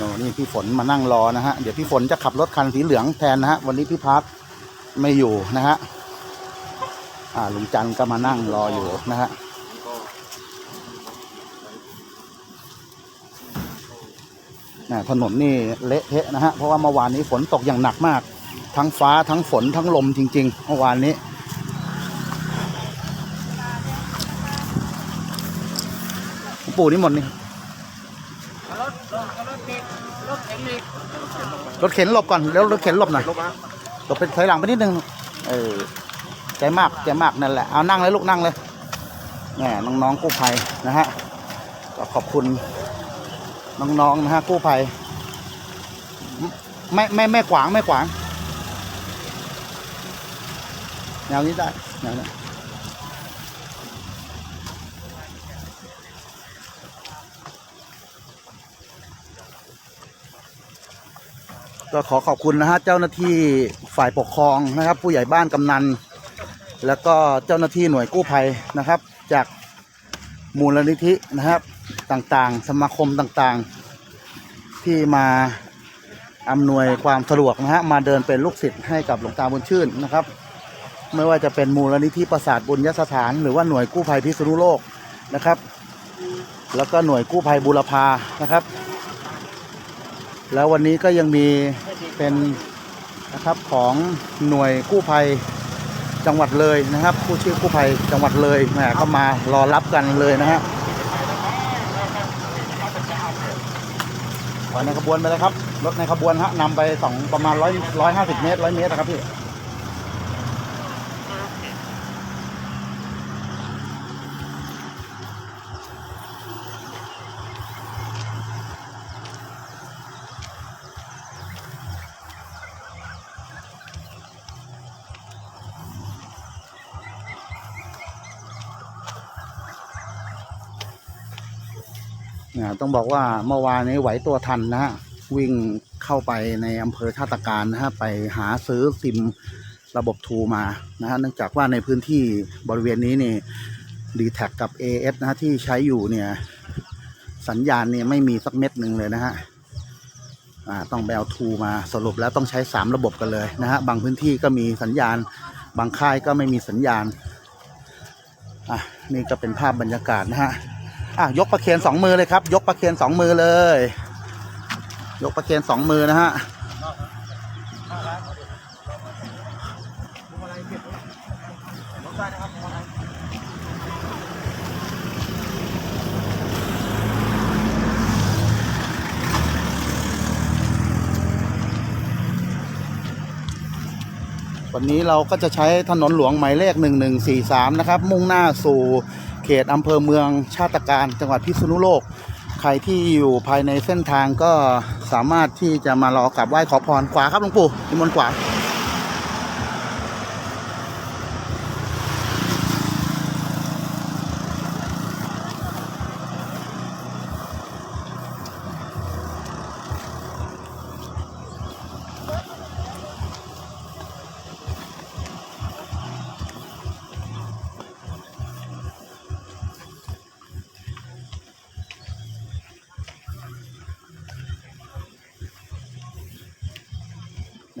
โนนี่พี่ฝนมานั่งรอนะฮะ เดี๋ยวพี่ฝนจะขับรถคันสีเหลืองแทนนะฮะ วันนี้พี่พักไม่อยู่นะฮะ อ่าลุงจันทร์ก็มานั่งรออยู่นะฮะนะถนนนี่เละเทะนะฮะ เพราะว่าเมื่อวานนี้ฝนตกอย่างหนักมาก ทั้งฟ้าทั้งฝนทั้งลมจริงๆ เมื่อวานนี้ ปู่นี่หมดนี่รถรถรถเด็กรถเข็นเหล็ก รถเข็นหลบก่อนแล้วรถเข็นหลบหน่อยหลบไปถอยหลังไปนิดนึงเออใจมากใจมากนั่นแหละเอานั่งเลยลูกนั่งเลยแหมน้องๆกู้ภัยนะฮะก็ขอบคุณน้องๆนะฮะกู้ภัยไม่ไม่ไม่ขวางไม่ขวางแนวนี้ได้แนวนี้ ก็ขอขอบคุณนะฮะเจ้าหน้าที่ฝ่ายปกครองนะครับ ผู้ใหญ่บ้านกำนัน แล้วก็เจ้าหน้าที่หน่วยกู้ภัยนะครับ จากมูลนิธินะครับต่างๆ สมาคมต่างๆ ที่มาอำนวยความสะดวกนะฮะมาเดินเป็นลูกศิษย์ให้กับหลวงตาบุญชื่นนะครับ ไม่ว่าจะเป็นมูลนิธิประสาทบุญยสถาน หรือว่าหน่วยกู้ภัยพิษณุโลกนะครับ แล้วก็หน่วยกู้ภัยบุรพานะครับ แล้ววันนี้ก็ยังมีเป็นนะครับของหน่วยกู้ภัยจังหวัดเลยนะครับ ผู้ชื่อกู้ภัยจังหวัดเลยแหมก็มารอรับกันเลยนะฮะไปในขบวนไปเลยครับรถในขบวนฮะนำไปสองประมาณร้อยร้อยห้าสิบเมตรร้อยเมตรนะครับพี่ นะต้องบอกว่าเมื่อวานนี้ไหวตัวทันนะฮะวิ่งเข้าไปในอำเภอท่าตะการนะฮะไปหาซื้อซิมระบบทูมานะฮะเนื่องจากว่าในพื้นที่บริเวณนี้นี่ดีแท็กับ AS นะฮะที่ใช้อยู่เนี่ยสัญญาณเนี่ยไม่มีสักเม็ดหนึ่งเลยนะฮะต้องไปเอาทูมาสรุปแล้วต้องใช้ 3 ระบบกันเลยนะฮะบางพื้นที่ก็มีสัญญาณ บางค่ายก็ไม่มีสัญญาณอะนี่ก็เป็นภาพบรรยากาศนะฮะ อะยกประเคนสองมือเลยครับ ยกประเคนสองมือเลย ยกประเคนสองมือนะฮะวันนี้เราก็จะใช้ถนนหลวงหมายเลข 1143 นะครับ มุ่งหน้าสู่ ขตอำเภอเมืองชาติการจังหวัดพิษณุโลก ใครที่อยู่ภายในเส้นทางก็สามารถที่จะมารอกราบไหว้ขอพรขวาครับหลวงปู่นิมนต์ขวา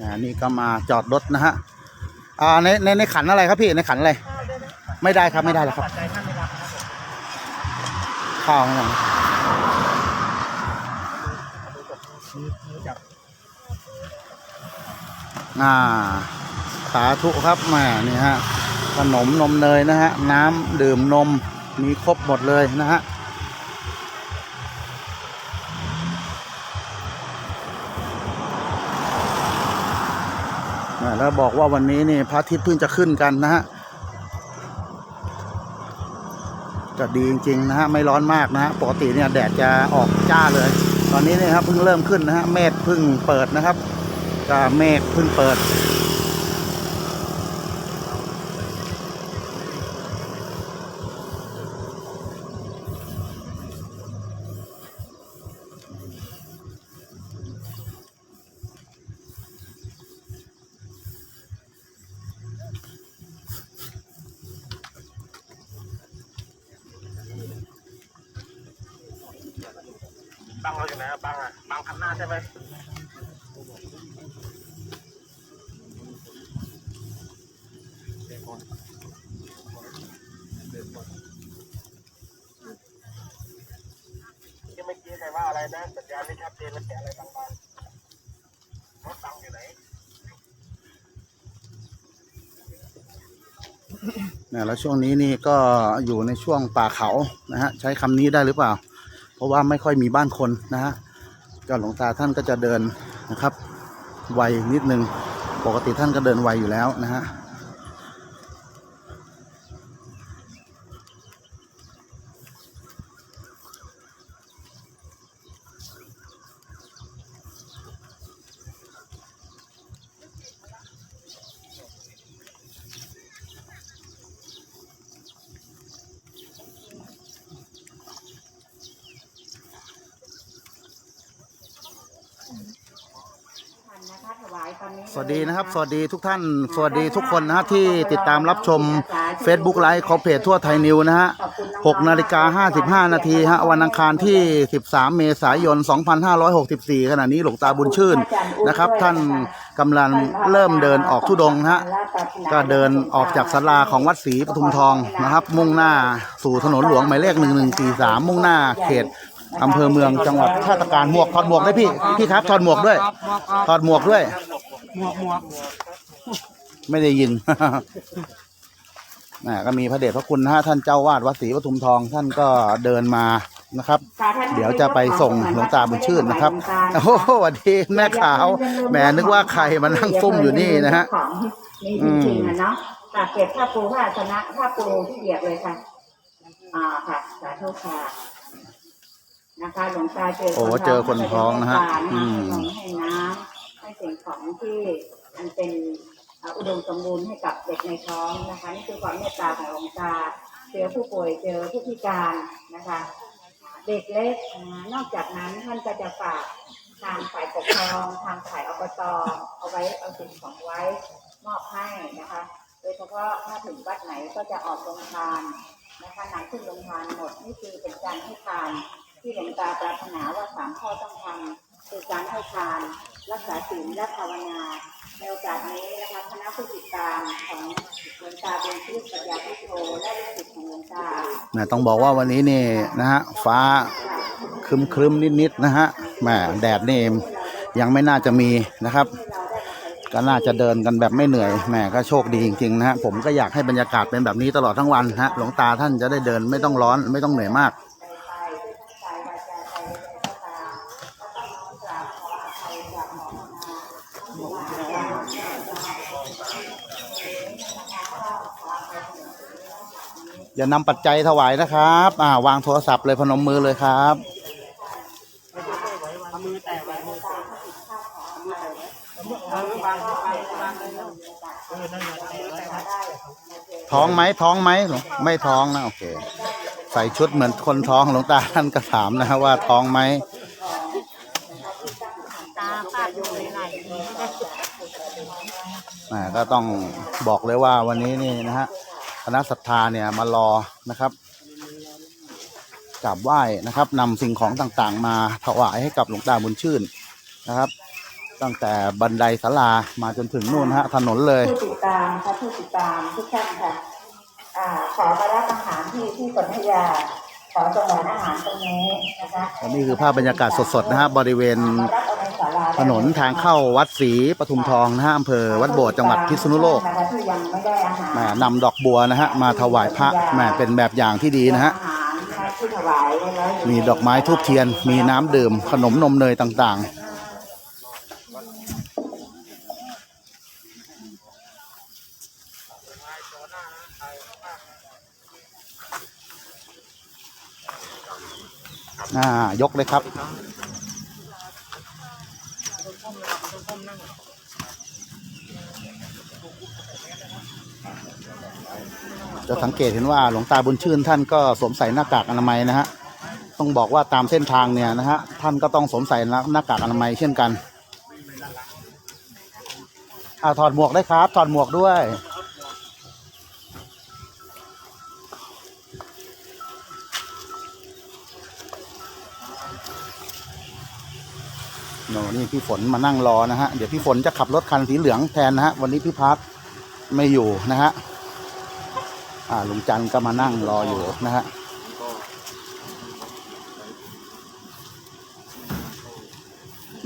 นะนี่ก็มาจอดรถนะฮะอ่าในในในขันอะไรครับพี่ในขันอะไรไม่ได้ครับไม่ได้แล้วครับข้าวไม่ได้อ่าสาธุครับแหม่นี่ฮะขนมนมเนยนะฮะน้ำดื่มนมมีครบหมดเลยนะฮะ แล้วบอกว่าวันนี้นี่พระอาทิตย์เพิ่งจะขึ้นกันนะฮะจะดีจริงๆนะฮะไม่ร้อนมากนะฮะปกติเนี่ยแดดจะออกจ้าเลย ตอนนี้เนี่ยครับเพิ่งเริ่มขึ้นนะฮะเมฆเพิ่งเปิดนะครับก็เมฆเพิ่งเปิด สัญญาณไม่ชัดเจนแล้วแต่อะไรบางๆรถบังอยู่ไหนเนี่ยแล้วช่วงนี้นี่ก็อยู่ในช่วงป่าเขานะฮะใช้คำนี้ได้หรือเปล่า เพราะว่าไม่ค่อยมีบ้านคนนะฮะก็หลวงตาท่านก็จะเดินนะครับ ไวนิดนึง ปกติท่านก็เดินไวอยู่แล้วนะฮะ สวัสดีนะครับ สวัสดีทุกท่าน สวัสดีทุกคนนะฮะที่ติดตามรับชม Facebook ไลฟ์ของเพจทั่วไทยนิวนะฮะ6นาฬิกา55 นาทีฮะวันอังคารที่ 13 เมษายน 2564 ขณะนี้หลวงตาบุญชื่นนะครับ ท่านกำลังเริ่มเดินออกทุดงค์นะฮะก็เดินออกจากศาลาของวัดศรีปทุมทองนะครับ มุ่งหน้าสู่ถนนหลวงหมายเลข1143มุ่งหน้าเขต อำเภอเมืองจังหวัดท่าตะการหมวกถอดหมวกได้พี่พี่ครับถอดหมวกด้วยถอดหมวกด้วย หมวกหมวกไม่ได้ยินนะก็มีพระเดชพระคุณนะฮะท่านเจ้าวาดวัดศรีปทุมทองท่านก็เดินมานะครับ เดี๋ยวจะไปส่งหลวงตาบุญชื่นนะครับโอ้โหสวัสดีแม่ขาวแหมนึกว่าใครมานั่งฟุ่มอยู่นี่นะฮะของนี่จริงๆอะเนาะค่ะเก็บผ้าปูผ้าชนะผ้าปูที่เหยียบเลยค่ะ อ่าค่ะสาธุค่ะ นะคะหลวงตาเจอโอ้เจอคนท้องนะฮะอือืมมให้น้ำให้สิ่งของที่มันเป็นอ่าอุดมสมบูรณ์ให้กับเด็กในท้องนะคะนี่คือความเมตตาของหลวงตาเจอผู้ป่วยเจอผู้พิการนะคะ เด็กเล็กนะนอกจากนั้นท่านก็จะฝากทางฝ่ายปกครองทางฝ่ายอบตเอาไว้เอาสิ่งของไว้มอบให้นะคะ โดยเฉพาะถ้าถึงวัดไหนก็จะออกโรงทานนะคะนำขึ้นโรงทานหมดนี่คือเป็นการให้ทาน ที่หลวงตาปรารถนาว่าสามข้อต้องทำคือการให้ทาน รักษาศีลและภาวนา ในโอกาสนี้นะคะคณะผู้ติดตามของหลวงตาเป็นชื่อปัญญาพุทโธและลูกศิษย์ของหลวงตานะต้องบอกว่าวันนี้นี่นะฮะฟ้าครึมครึมๆนิดนะฮะแหมแดดนี่ยังไม่น่าจะมีนะครับ ก็น่าจะเดินกันแบบไม่เหนื่อยแหมก็โชคดีจริงๆนะฮะผมก็อยากให้บรรยากาศเป็นแบบนี้ตลอดทั้งวันฮะหลวงตาท่านจะได้เดินไม่ต้องร้อนไม่ต้องเหนื่อยมาก อย่านำปัจจัยถวายนะครับอ่าวางโทรศัพท์เลยพนมมือเลยครับเอามือแตะไว้มือแตะเอามือแตะไว้เอามือวางวางวางเลยเออนั่นแหละแตะไว้ครับท้องไหมท้องไหมหลวงไม่ท้องนะโอเค ใส่ชุดเหมือนคนท้องหลวงตาท่านก็ถามนะฮะว่าท้องไหมตาปาดอยู่ไหนอ่าก็ต้องบอกเลยว่าวันนี้นี่นะฮะ คณะศรัทธาเนี่ยมารอนะครับกราบไหว้นะครับนำสิ่งของต่างๆ มาถวายให้กับหลวงตาบุญชื่นนะครับ ตั้งแต่บันไดศาลามาจนถึงนู่นฮะถนนเลยผู้ติดตามค่ะผู้ติดตามทุกท่านค่ะอ่าขอมารับอาหารที่ที่สนธยาขอจังหวัดอาหารตรงนี้นะคะและนี่คือภาพบรรยากาศสดๆนะฮะบริเวณ มารับเอาในศาลาได้ถนนทางเข้าวัดศรีปทุมทองนะฮะอำเภอวัดโบสถ์จังหวัดพิษณุโลกนะคะที่ยังไม่ได้อาหารแหมนำดอกบัวนะฮะมาถวายพระแหมเป็นแบบอย่างที่ดีนะฮะอาหารนะคะที่ถวายไว้แล้วมีดอกไม้ทูบเทียน มีน้ำดื่ม ขนมนมเนยต่างๆอ่ายกเลยครับ จะสังเกตเห็นว่าหลวงตาบุญชื่นท่านก็สวมใส่หน้ากากอนามัยนะฮะต้องบอกว่าตามเส้นทางเนี่ยนะฮะท่านก็ต้องสวมใส่หน้ากากอนามัยเช่นกันอ่าถอดหมวกได้ครับถอดหมวกด้วยโน่นี่พี่ฝนมานั่งรอนะฮะ เดี๋ยวพี่ฝนจะขับรถคันสีเหลืองแทนนะฮะ วันนี้พี่พักไม่อยู่นะฮะ อ่าลุงจันทร์ก็มานั่งรออยู่นะฮะ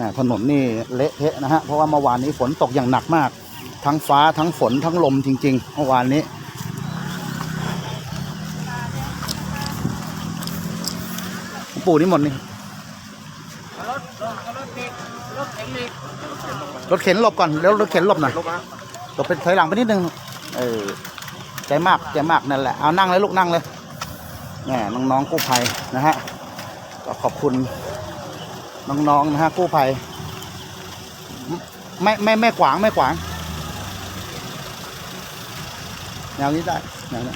นะถนนนี่เละเทะนะฮะ เพราะว่าเมื่อวานนี้ฝนตกอย่างหนักมาก ทั้งฟ้าทั้งฝนทั้งลมจริง ๆ เมื่อวานนี้ ปู่นี่หมดนี่ รถรถรถเด็กรถเข็นเด็กรถเข็นหลบก่อน แล้วรถเข็นหลบหน่อยหลบไปถอยหลังไปนิดนึง เออ ใจมากใจมากนั่นแหละเอานั่งเลยลูกนั่งเลยแหมน้องๆกู้ภัยนะฮะก็ขอบคุณน้องๆนะฮะกู้ภัยไม่ไม่ไม่ขวางไม่ขวางแนวนี้ได้แนวนี้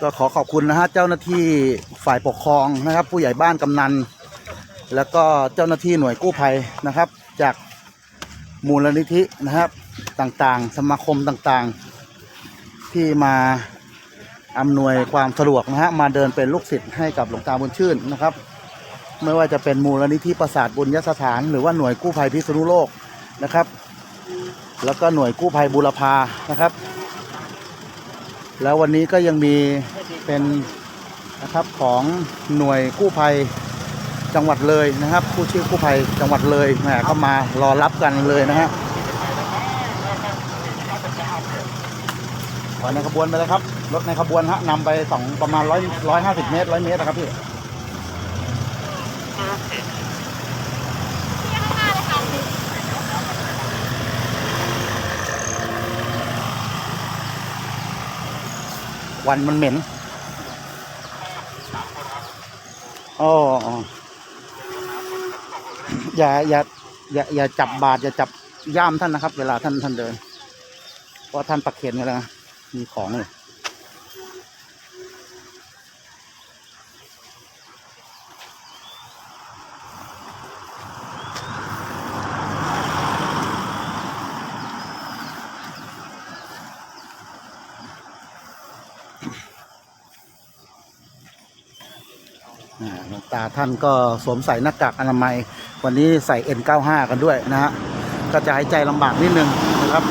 ก็ขอขอบคุณนะฮะเจ้าหน้าที่ฝ่ายปกครองนะครับ ผู้ใหญ่บ้านกำนัน แล้วก็เจ้าหน้าที่หน่วยกู้ภัยนะครับ จากมูลนิธินะครับต่างๆ สมาคมต่างๆ ที่มาอำนวยความสะดวกนะฮะมาเดินเป็นลูกศิษย์ให้กับหลวงตาบุญชื่นนะครับ ไม่ว่าจะเป็นมูลนิธิประสาทบุญยสถาน หรือว่าหน่วยกู้ภัยพิษณุโลกนะครับ แล้วก็หน่วยกู้ภัยบุรพานะครับ แล้ววันนี้ก็ยังมีเป็นนะครับของหน่วยกู้ภัย จังหวัดเลยนะครับผู้ชื่อกู้ภัยจังหวัดเลยแหมก็มารอรับกันเลยนะฮะไปในขบวนไปเลยครับ รถในขบวนฮะนำไปสองประมาณร้อยร้อยห้าสิบเมตรร้อยเมตรนะครับพี่วันมันเหม็นอ้อ๋ อย่าอย่าอย่าอย่าจับบาดอย่าจับย่ามท่านนะครับ เวลาท่านท่านเดิน เพราะท่านปักเข็นไว้แล้วนะมีของเลยหลวงตาท่านก็สวมใส่หน้ากากอนามัย วันนี้ใส่ N95 กันด้วยนะฮะก็จะหายใจลำบากนิดนึงนะครับ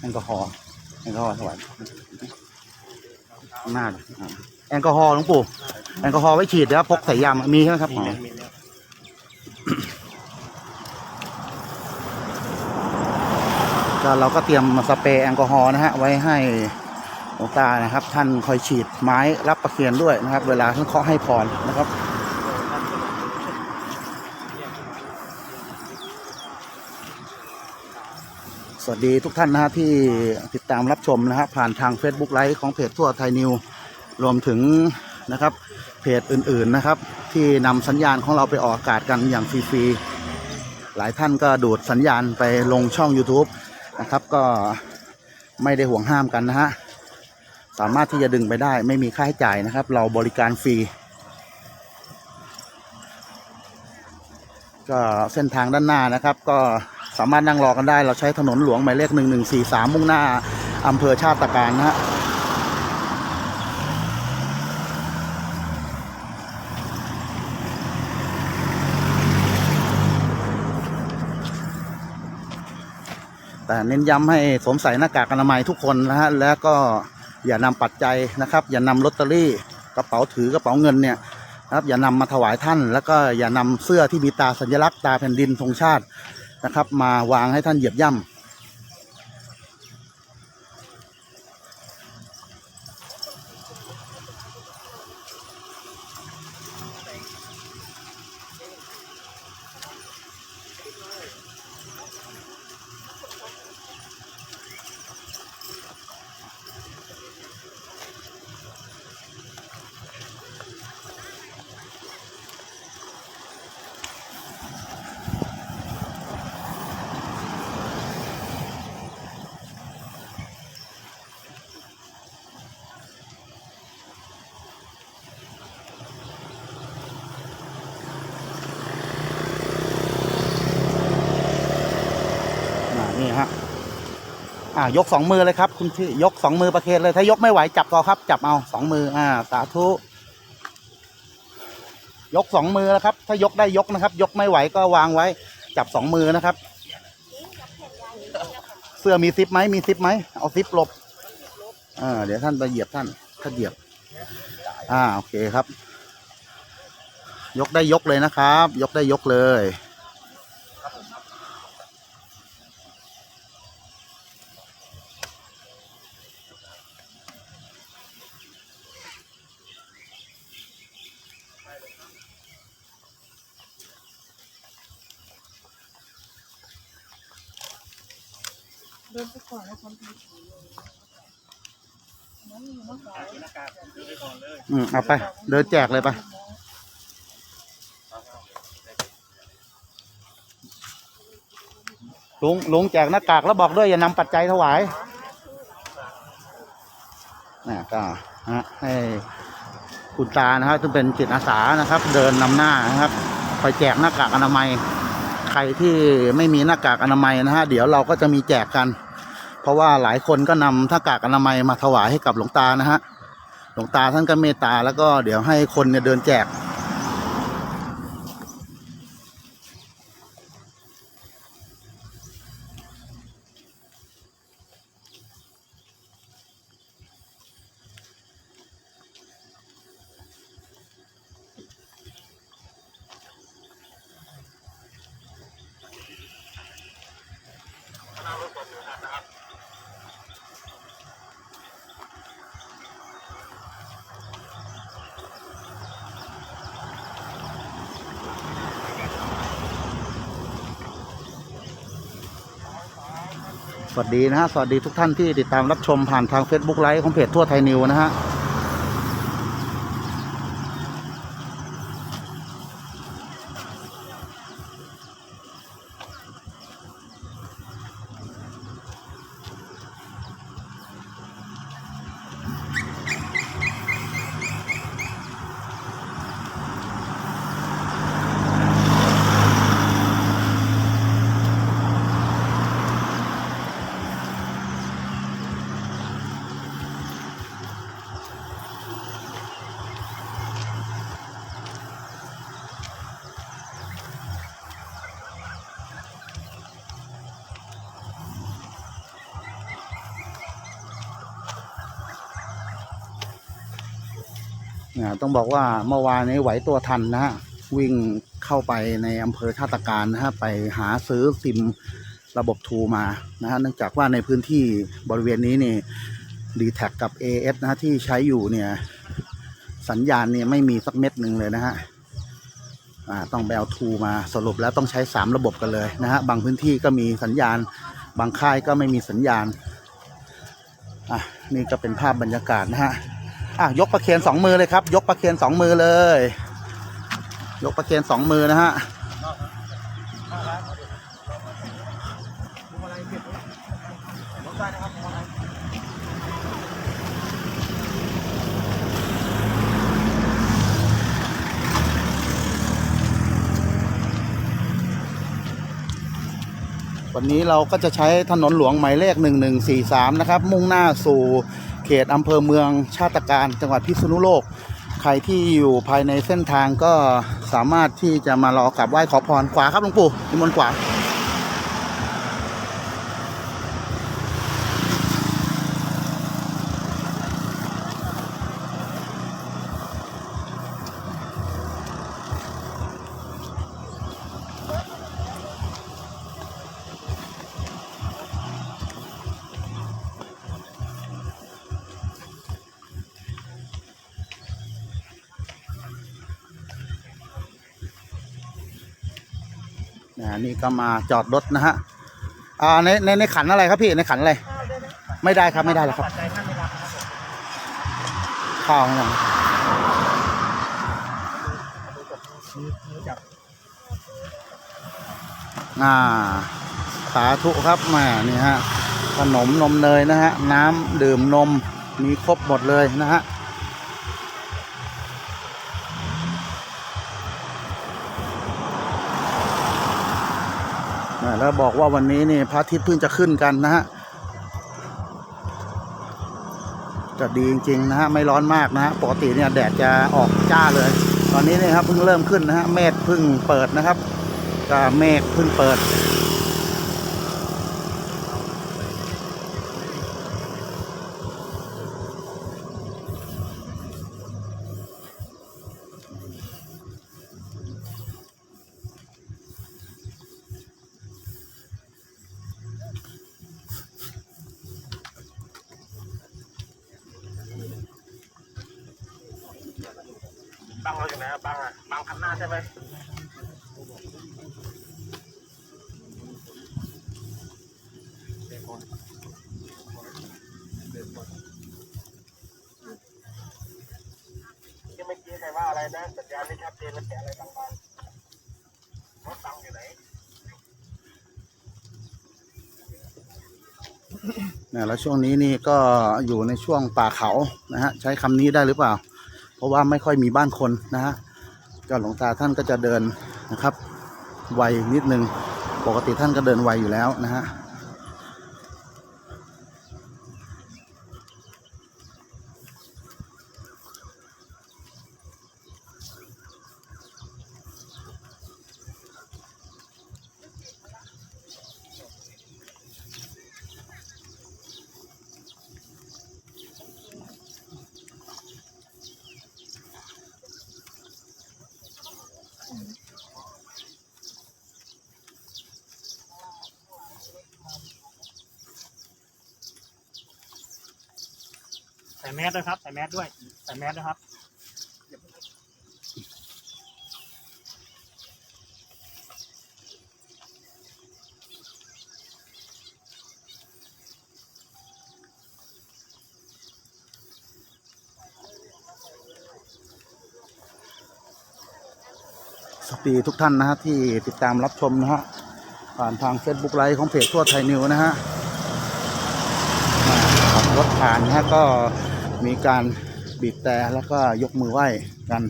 แอลกอฮอล์แอลกอฮอล์ถวายหน้าเลยแอลกอฮอล์หลวงปู่แอลกอฮอล์ไว้ฉีดนะครับพกส่ยามมีใช่ไหมครับอ๋ ก็เราก็เตรียมสเปรย์แอลกอฮอล์นะฮะไว้ให้หลวงตานะครับ ท่านคอยฉีดไม้รับประเคียนด้วยนะครับ เวลาท่านเคาะให้พรนะครับสวัสดีทุกท่านนะฮะที่ติดตามรับชมนะฮะผ่านทาง Facebook ไลฟ์ของเพจทั่วไทยนิว รวมถึงนะครับเพจอื่นๆนะครับ ที่นำสัญญาณของเราไปออกอากาศกันอย่างฟรีๆ หลายท่านก็ดูดสัญญาณไปลงช่อง YouTube นะครับ ก็ไม่ได้ห่วงห้ามกันนะฮะสามารถที่จะดึงไปได้ ไม่มีค่าใช้จ่ายนะครับ เราบริการฟรีก็เส้นทางด้านหน้านะครับ ก็สามารถนั่งรอกันได้ เราใช้ถนนหลวงหมายเลขหนึ่งหนึ่งสี่สามมุ่งหน้าอำเภอชาติตการนะฮะ เน้นย้ำให้สวมใส่หน้ากากอนามัยทุกคนนะฮะแล้วก็อย่านำปัจจัยนะครับ อย่านำลอตเตอรี่กระเป๋าถือกระเป๋าเงินเนี่ยนะครับอย่านำมาถวายท่าน แล้วก็อย่านำเสื้อที่มีตาสัญลักษณ์ตาแผ่นดินธงชาตินะครับ มาวางให้ท่านเหยียบย่ำ อ่ายกสองมือเลยครับ คุณพี่ยกสองมือประเคนเลย ถ้ายกไม่ไหวจับก็ครับ จับเอาสองมือ อ่า สาธุยกสองมือนะครับ ถ้ายกได้ยกนะครับ ยกไม่ไหวก็วางไว้ จับสองมือนะครับ เสื้อมีซิปไหมมีซิปไหมเอาซิปหลบอ่าเดี๋ยวท่านไปเหยียบท่านท่าเหยียบ อ่าโอเคครับ ยกได้ยกเลยนะครับ ยกได้ยกเลย อืมเอาไป เดินแจกเลยไปลุงลุงแจกหน้ากากแล้วบอกด้วยอย่านำปัจจัยถวายนะก็ฮะให้คุณตานะครับซึ่งเป็นจิตอาสานะครับ เดินนำหน้านะครับ ไปแจกหน้ากากอนามัย ใครที่ไม่มีหน้ากากอนามัยนะฮะเดี๋ยวเราก็จะมีแจกกัน เพราะว่าหลายคนก็นำหน้ากากอนามัยมาถวายให้กับหลวงตานะฮะ หลวงตาท่านก็เมตตาแล้วก็เดี๋ยวให้คนเนี่ยเดินแจก สวัสดีนะฮะ สวัสดีทุกท่านที่ติดตามรับชมผ่านทาง Facebook ไลฟ์ของเพจทั่วไทยนิวนะฮะ อ่าต้องบอกว่าเมื่อวานนี้ไหวตัวทันนะฮะวิ่งเข้าไปในอำเภอท่าตะการนะฮะไปหาซื้อซิมระบบทูมานะฮะเนื่องจากว่าในพื้นที่บริเวณนี้นี่ดีแท็กับ AS นะฮะที่ใช้อยู่เนี่ยสัญญาณเนี่ยไม่มีสักเม็ดหนึ่งเลยนะฮะต้องไปเอาทูมาสรุปแล้วต้องใช้สามระบบกันเลยนะฮะบางพื้นที่ก็มีสัญญาณ บางค่ายก็ไม่มีสัญญาณอะนี่ก็เป็นภาพบรรยากาศนะฮะ อะยกประเคนสองมือเลยครับ ยกประเคนสองมือเลย ยกประเคนสองมือนะฮะวันนี้เราก็จะใช้ถนนหลวงหมายเลข 1143 นะครับ มุ่งหน้าสู่ ตอำเภอเมืองชาติการจังหวัดพิษณุโลก ใครที่อยู่ภายในเส้นทางก็สามารถที่จะมารอกราบไหว้ขอพรขวาครับหลวงปู่นิมนต์ขวา นะนี่ก็มาจอดรถนะฮะอ่าในในในขันอะไรครับพี่ในขันอะไรไม่ได้ครับไม่ได้แล้วครับข้าวไม่ได้มือมือจับอ่าสาธุครับแม่นี่ฮะขนมนมเนยนะฮะน้ำดื่มนมมีครบหมดเลยนะฮะ แล้วบอกว่าวันนี้นี่พระอาทิตย์เพิ่งจะขึ้นกันนะฮะจะดีจริงๆนะฮะไม่ร้อนมากนะฮะปกติเนี่ยแดดจะออกจ้าเลย ตอนนี้เนี่ยครับเพิ่งเริ่มขึ้นนะฮะเมฆเพิ่งเปิดนะครับก็เมฆเพิ่งเปิด บังเราอยู่ไหนอะบังอะบังคันหน้าใช่ไหมที่เมื่อกี้ใครว่าอะไรนะสัญญาณไม่ชัดเจนแล้วแกะอะไรบางๆรถบังอยู่ไหนนะแล้วช่วงนี้นี่ก็อยู่ในช่วงป่าเขานะฮะใช้คำนี้ได้หรือเปล่า ราะว่าไม่ค่อยมีบ้านคนนะฮะก็หลวงตาท่านก็จะเดินนะครับ ไวนิดนึง ปกติท่านก็เดินไวอยู่แล้วนะฮะ ใส่แมสด้วยครับ ใส่แมสด้วย ใส่แมสนะครับ สวัสดีทุกท่านนะฮะที่ติดตามรับชมนะฮะผ่านทาง Facebook ไลฟ์ของเพจทั่วไทยนิวนะฮะขับรถผ่านนะฮะก็ มีการบีบแต่แล้วก็ยกมือไหว้กัน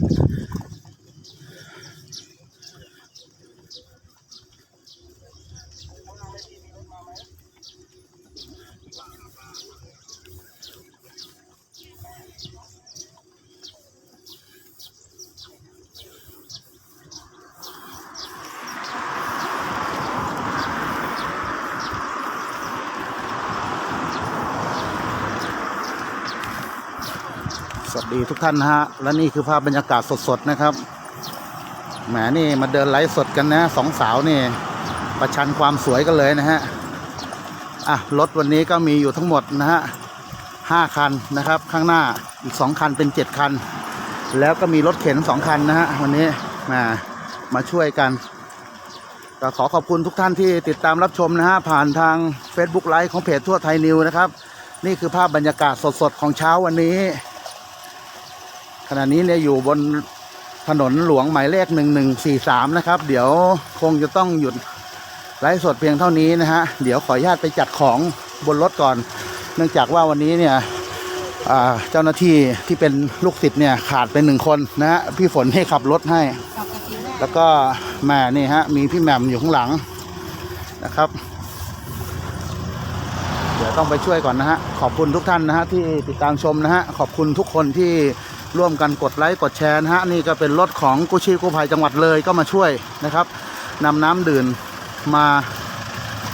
ดีทุกท่านนะฮะ และนี่คือภาพบรรยากาศสดๆนะครับ แหมนี่มาเดินไลฟ์สดกันนะสองสาวนี่ ประชันความสวยกันเลยนะฮะ อะรถวันนี้ก็มีอยู่ทั้งหมดนะฮะห้าคันนะครับ ข้างหน้าอีกสองคันเป็นเจ็ดคัน แล้วก็มีรถเข็นสองคันนะฮะวันนี้มามาช่วยกันก็ขอขอบคุณทุกท่านที่ติดตามรับชมนะฮะผ่านทาง Facebook ไลฟ์ของเพจทั่วไทยนิวนะครับ นี่คือภาพบรรยากาศสดๆ ของเช้าวันนี้ ณะนี้เนี่ยอยู่บนถนนหลวงหมายเลขหนึ่งหนึ่งสี่สามนะครับ เดี๋ยวคงจะต้องหยุดไลฟ์สดเพียงเท่านี้นะฮะ เดี๋ยวขออนุญาตไปจัดของบนรถก่อน เนื่องจากว่าวันนี้เนี่ยเจ้าหน้าที่ที่เป็นลูกศิษย์เนี่ยขาดไปหนึ่งคนนะฮะ พี่ฝนให้ขับรถให้ แล้วก็แม่นี่ฮะ มีพี่แหม่มอยู่ข้างหลังนะครับ เดี๋ยวต้องไปช่วยก่อนนะฮะ ขอบคุณทุกท่านนะฮะที่ติดตามชมนะฮะ ขอบคุณทุกคนที่ ร่วมกันกดไลค์กดแชร์นะฮะนี่ก็เป็นรถของกู้ชีพกู้ภัยจังหวัดเลยก็มาช่วยนะครับนำน้ำดื่มมา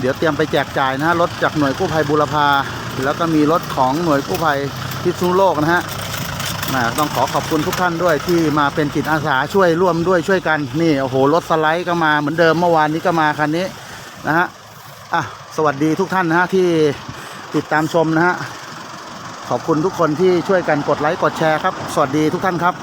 เดี๋ยวเตรียมไปแจกจ่ายนะฮะรถจากหน่วยกู้ภัยบุรพาแล้วก็มีรถของหน่วยกู้ภัยพิษณุโลกนะฮะนะต้องขอขอบคุณทุกท่านด้วยที่มาเป็นจิตอาสาช่วยร่วมด้วยช่วยกันนี่โอ้โหรถสไลด์ก็มาเหมือนเดิมเมื่อวานนี้ก็มาคันนี้นะฮะอะสวัสดีทุกท่านนะฮะที่ติดตามชมนะฮะ ขอบคุณทุกคนที่ช่วยกันกดไลค์กดแชร์ครับ สวัสดีทุกท่านครับ